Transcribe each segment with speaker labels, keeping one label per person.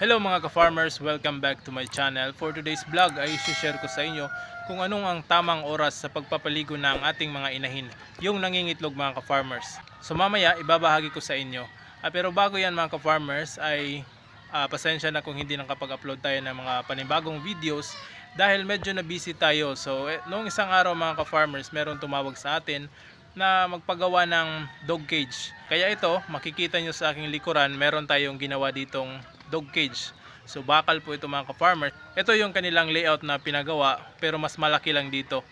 Speaker 1: Hello mga ka-farmers, welcome back to my channel. For today's vlog ay share ko sa inyo kung anong ang tamang oras sa pagpapaligo ng ating mga inahin, yung nangingitlog mga ka-farmers. So mamaya ibabahagi ko sa inyo. Ah, pero bago yan mga ka-farmers ay ah, pasensya na kung hindi nakapag-upload tayo ng mga panibagong videos dahil medyo na busy tayo. So eh, noong isang araw mga ka-farmers, meron tumawag sa atin na magpagawa ng dog cage. Kaya ito, makikita nyo sa aking likuran, meron tayong ginawa ditong dog cage. So bakal po ito mga ka-farmer. Ito yung kanilang layout na pinagawa pero mas malaki lang dito.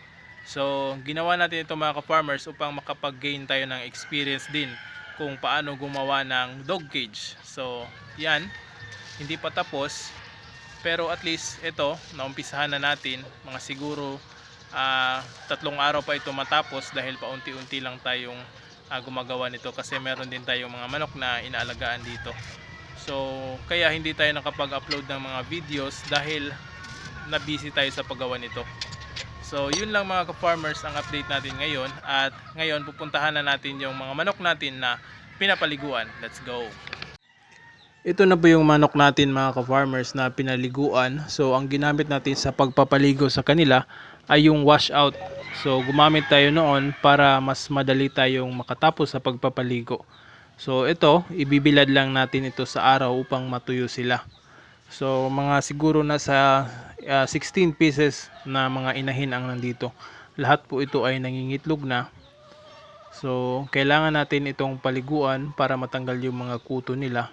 Speaker 1: So ginawa natin ito mga ka-farmers upang makapag-gain tayo ng experience din kung paano gumawa ng dog cage. So yan, hindi pa tapos pero at least ito, naumpisahan na natin mga siguro ah, tatlong araw pa ito matapos dahil paunti-unti lang tayong ah, gumagawa nito kasi meron din tayong mga manok na inaalagaan dito. So, kaya hindi tayo nakapag-upload ng mga videos dahil na busy tayo sa paggawa nito. So, yun lang mga ka-farmers ang update natin ngayon at ngayon pupuntahan na natin yung mga manok natin na pinapaliguan. Let's go! Ito na po yung manok natin mga ka-farmers na pinaliguan. So, ang ginamit natin sa pagpapaligo sa kanila ay yung washout. So, gumamit tayo noon para mas madali tayong makatapos sa pagpapaligo. So, ito, ibibilad lang natin ito sa araw upang matuyo sila. So, mga siguro nasa ah, 16 pieces na mga inahin ang nandito. Lahat po ito ay nangingitlog na. So, kailangan natin itong paliguan para matanggal yung mga kuto nila.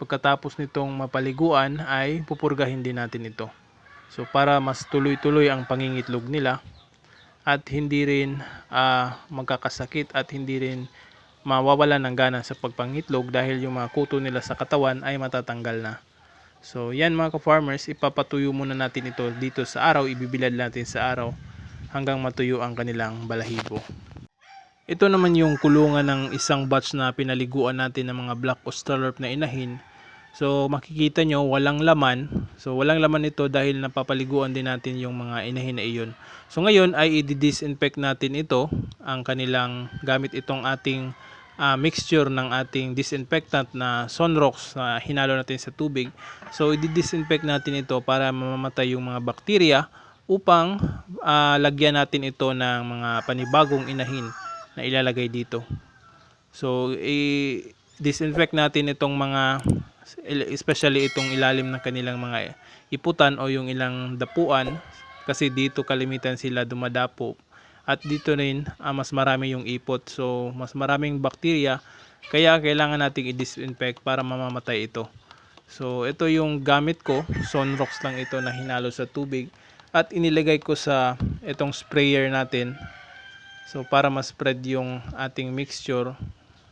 Speaker 1: Pagkatapos nitong mapaliguan ay pupurgahin din natin ito. So, para mas tuloy-tuloy ang pangingitlog nila at hindi rin ah, magkakasakit at hindi rin mawawala ng gana sa pagpangitlog dahil yung mga kuto nila sa katawan ay matatanggal na. So, yan mga ka-farmers, ipapatuyo muna natin ito dito sa araw, ibibilad natin sa araw hanggang matuyo ang kanilang balahibo. Ito naman yung kulungan ng isang batch na pinaliguan natin ng mga black Australorp na inahin. So makikita nyo walang laman. So walang laman ito dahil napapaliguan din natin yung mga inahin na iyon. So ngayon ay i-disinfect natin ito, ang kanilang gamit itong ating ah, mixture ng ating disinfectant na Sonrox na hinalo natin sa tubig. So i-disinfect natin ito para mamamatay yung mga bakterya upang ah, lagyan natin ito ng mga panibagong inahin na ilalagay dito. So, i-disinfect natin itong mga, especially itong ilalim ng kanilang mga iputan o yung ilang dapuan kasi dito kalimitan sila dumadapo at dito rin ah, mas marami yung ipot. So mas maraming bakterya. Kaya kailangan nating i-disinfect para mamamatay ito. So ito yung gamit ko. Sonrox lang ito na hinalo sa tubig. At inilagay ko sa itong sprayer natin. So para ma-spread yung ating mixture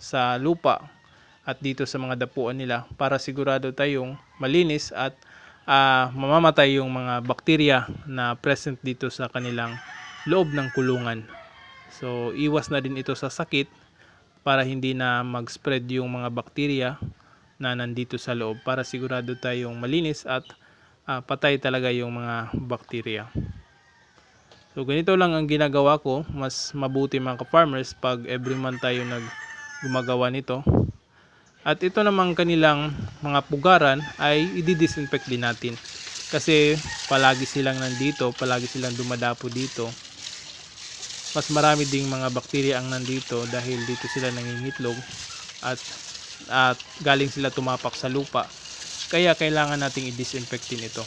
Speaker 1: sa lupa at dito sa mga dapuan nila. Para sigurado tayong malinis at ah, mamamatay yung mga bakterya na present dito sa kanilang loob ng kulungan. So iwas na din ito sa sakit para hindi na mag-spread yung mga bakterya na nandito sa loob para sigurado tayong malinis at ah, patay talaga yung mga bakterya. So ganito lang ang ginagawa ko. Mas mabuti mga ka-farmers pag every month tayo nag gumagawa nito. At ito namang kanilang mga pugaran ay i-disinfect din natin. Kasi palagi silang nandito, palagi silang dumadapo dito. Mas marami ding mga bakterya ang nandito dahil dito sila nangingitlog at at galing sila tumapak sa lupa. Kaya kailangan nating i-disinfect din ito.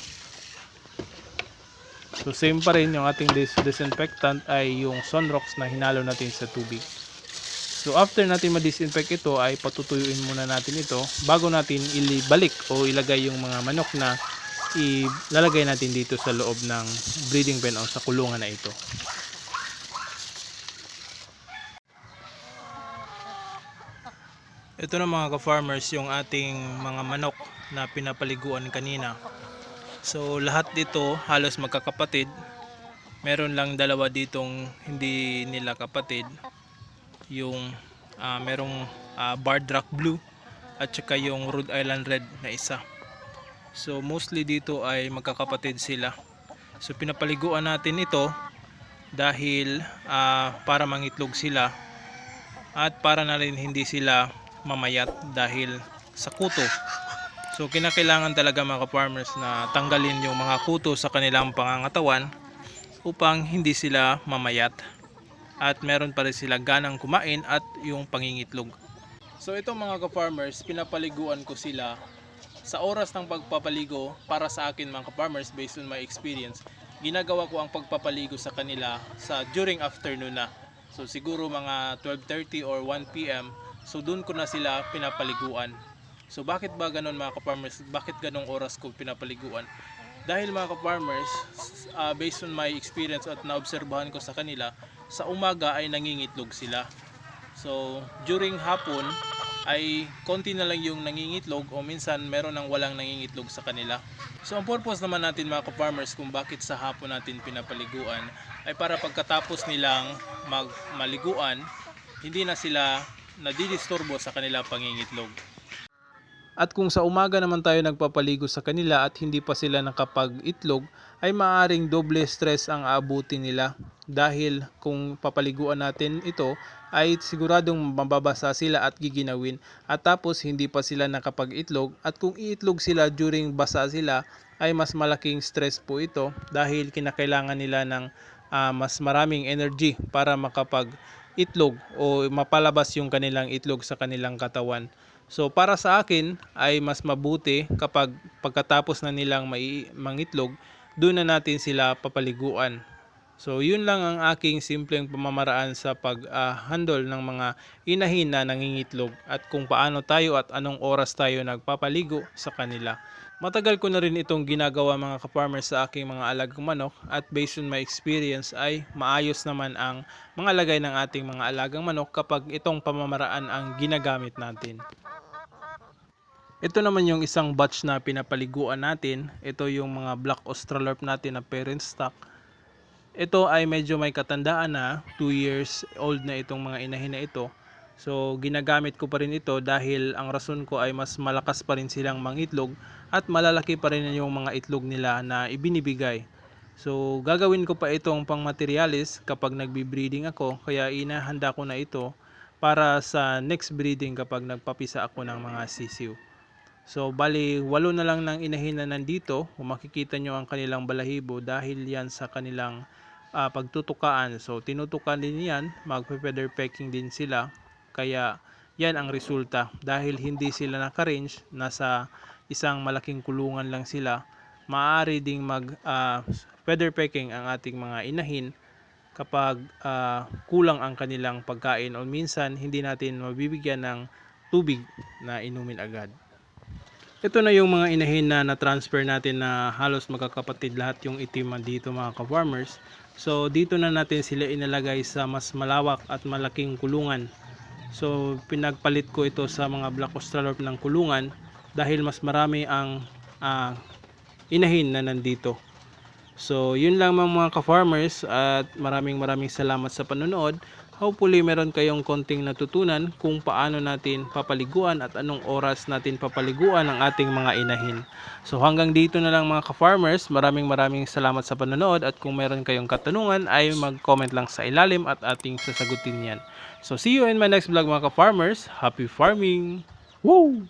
Speaker 1: So same pa rin yung ating dis- disinfectant ay yung Sonrox na hinalo natin sa tubig. So after natin ma-disinfect ito ay patutuyuin muna natin ito bago natin ilibalik o ilagay yung mga manok na ilalagay natin dito sa loob ng breeding pen o sa kulungan na ito. Ito na mga ka-farmers yung ating mga manok na pinapaliguan kanina. So lahat dito halos magkakapatid. Meron lang dalawa ditong hindi nila kapatid. Yung ah, merong ah, Barred Rock Blue at saka yung Rhode Island Red na isa. So mostly dito ay magkakapatid sila. So pinapaliguan natin ito dahil ah, para mangitlog sila at para na rin hindi sila mamayat dahil sa kuto So kinakailangan talaga mga farmers na tanggalin yung mga kuto sa kanilang pangangatawan upang hindi sila mamayat at meron pa rin sila ganang kumain at yung pangingitlog. So ito mga ka-farmers, pinapaliguan ko sila sa oras ng pagpapaligo para sa akin mga ka-farmers based on my experience. Ginagawa ko ang pagpapaligo sa kanila sa during afternoon na. So siguro mga 12:30 or 1 PM. So doon ko na sila pinapaliguan. So bakit ba ganun mga ka-farmers? Bakit ganong oras ko pinapaliguan? Dahil mga ka-farmers, uh, based on my experience at naobserbahan ko sa kanila, sa umaga ay nangingitlog sila. So during hapon ay konti na lang yung nangingitlog o minsan meron nang walang nangingitlog sa kanila. So ang purpose naman natin mga ka-farmers kung bakit sa hapon natin pinapaliguan ay para pagkatapos nilang mag maliguan, hindi na sila nadidisturbo sa kanila pangingitlog. At kung sa umaga naman tayo nagpapaligo sa kanila at hindi pa sila nakapag-itlog, ay maaring doble stress ang aabutin nila. Dahil kung papaliguan natin ito, ay siguradong mababasa sila at giginawin. At tapos hindi pa sila nakapag-itlog. At kung iitlog sila during basa sila, ay mas malaking stress po ito dahil kinakailangan nila ng ah, mas maraming energy para makapag-itlog o mapalabas yung kanilang itlog sa kanilang katawan. So para sa akin ay mas mabuti kapag pagkatapos na nilang mai- mangitlog, doon na natin sila papaliguan. So yun lang ang aking simpleng pamamaraan sa pag-handle ng mga inahin na nangingitlog at kung paano tayo at anong oras tayo nagpapaligo sa kanila. Matagal ko na rin itong ginagawa mga ka-farmers sa aking mga alagang manok at based on my experience ay maayos naman ang mga lagay ng ating mga alagang manok kapag itong pamamaraan ang ginagamit natin. Ito naman yung isang batch na pinapaliguan natin. Ito yung mga black australorp natin na parent stock. Ito ay medyo may katandaan na 2 years old na itong mga inahin na ito. So ginagamit ko pa rin ito dahil ang rason ko ay mas malakas pa rin silang mangitlog at malalaki pa rin yung mga itlog nila na ibinibigay. So gagawin ko pa itong pang materialis kapag nagbi-breeding ako kaya inahanda ko na ito para sa next breeding kapag nagpapisa ako ng mga sisiw. So bali walo na lang ng inahin na nandito kung makikita nyo ang kanilang balahibo dahil yan sa kanilang ah, pagtutukaan. So tinutukan din yan, magpe-feather pecking din sila. Kaya yan ang resulta dahil hindi sila naka-range, nasa isang malaking kulungan lang sila. Maaari ding mag ah, feather pecking ang ating mga inahin kapag ah, kulang ang kanilang pagkain o minsan hindi natin mabibigyan ng tubig na inumin agad. Ito na yung mga inahin na na-transfer natin na halos magkakapatid lahat yung itim dito mga ka-farmers. So dito na natin sila inalagay sa mas malawak at malaking kulungan. So pinagpalit ko ito sa mga black australorp ng kulungan dahil mas marami ang ah, inahin na nandito. So yun lang mga ka-farmers at maraming maraming salamat sa panonood. Hopefully meron kayong konting natutunan kung paano natin papaliguan at anong oras natin papaliguan ang ating mga inahin. So hanggang dito na lang mga ka-farmers, maraming maraming salamat sa panonood at kung meron kayong katanungan ay mag-comment lang sa ilalim at ating sasagutin yan. So see you in my next vlog mga ka-farmers. Happy farming! Woo!